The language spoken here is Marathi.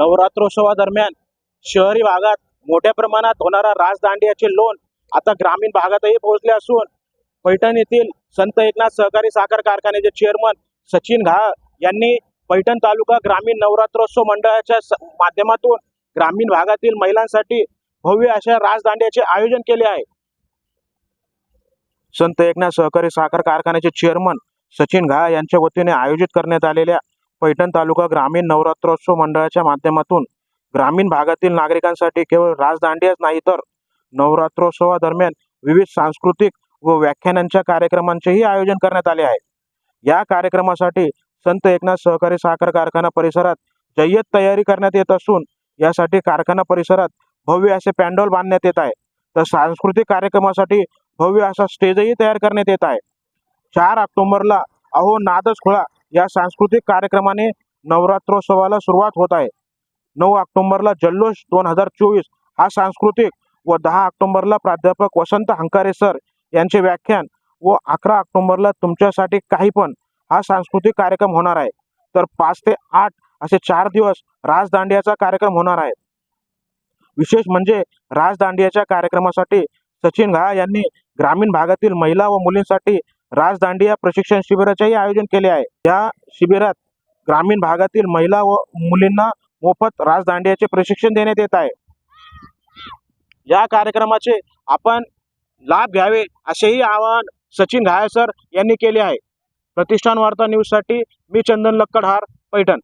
नवरात्रोत्सवादरम्यान शहरी भागात मोठ्या प्रमाणात होणारा राजदांडियाचे लोन आता ग्रामीण भागातही पोहोचले असून पैठण येथील संत एकनाथ सहकारी साखर कारखान्याचे चेअरमन सचिन घाळ यांनी पैठण तालुका ग्रामीण नवरात्रोत्सव मंडळाच्या माध्यमातून ग्रामीण भागातील महिलांसाठी भव्य अशा राजदांड्याचे आयोजन केले आहे. संत एकनाथ सहकारी साखर कारखान्याचे चेअरमन सचिन घाळ यांच्या वतीने आयोजित करण्यात आलेल्या पैठण तालुका ग्रामीण नवरात्रोत्सव मंडळाच्या माध्यमातून ग्रामीण भागातील नागरिकांसाठी केवळ राजदांडियाच नाही तर नवरात्रोत्सवादरम्यान विविध सांस्कृतिक व व्याख्यानांच्या कार्यक्रमांचेही आयोजन करण्यात आले आहे. या कार्यक्रमासाठी संत एकनाथ सहकारी साखर कारखाना परिसरात जय्यत तयारी करण्यात येत असून यासाठी कारखाना परिसरात भव्य असे पॅन्डॉल बांधण्यात येत आहे. तर सांस्कृतिक कार्यक्रमासाठी भव्य असा स्टेजही तयार करण्यात येत आहे. चार ऑक्टोबरला अहो नादच खुळा या सांस्कृतिक कार्यक्रमाने नवरात्रोत्सवाला सुरुवात होत आहे. नऊ ऑक्टोबरला जल्लोष दोन हजार चोवीस हा सांस्कृतिक व दहा ऑक्टोबरला प्राध्यापक वसंत हंकारे सर यांचे व्याख्यान व अकरा ऑक्टोबरला तुमच्यासाठी काही पण हा सांस्कृतिक कार्यक्रम होणार आहे. तर पाच ते आठ असे चार दिवस राजदांडियाचा कार्यक्रम होणार आहे. विशेष म्हणजे राजदांडियाच्या कार्यक्रमासाठी सचिन घाळ यांनी ग्रामीण भागातील महिला व मुलींसाठी राजदांडिया प्रशिक्षण शिबिराचेही आयोजन केले आहे. या शिबिरात ग्रामीण भागातील महिला व मुलींना मोफत राजदांडियाचे प्रशिक्षण देण्यात येत आहे. या कार्यक्रमाचे आपण लाभ घ्यावे असेही आवाहन सचिन घायसर यांनी केले आहे. प्रतिष्ठान वार्ता न्यूजसाठी मी चंदन लक्कडहार पैठण.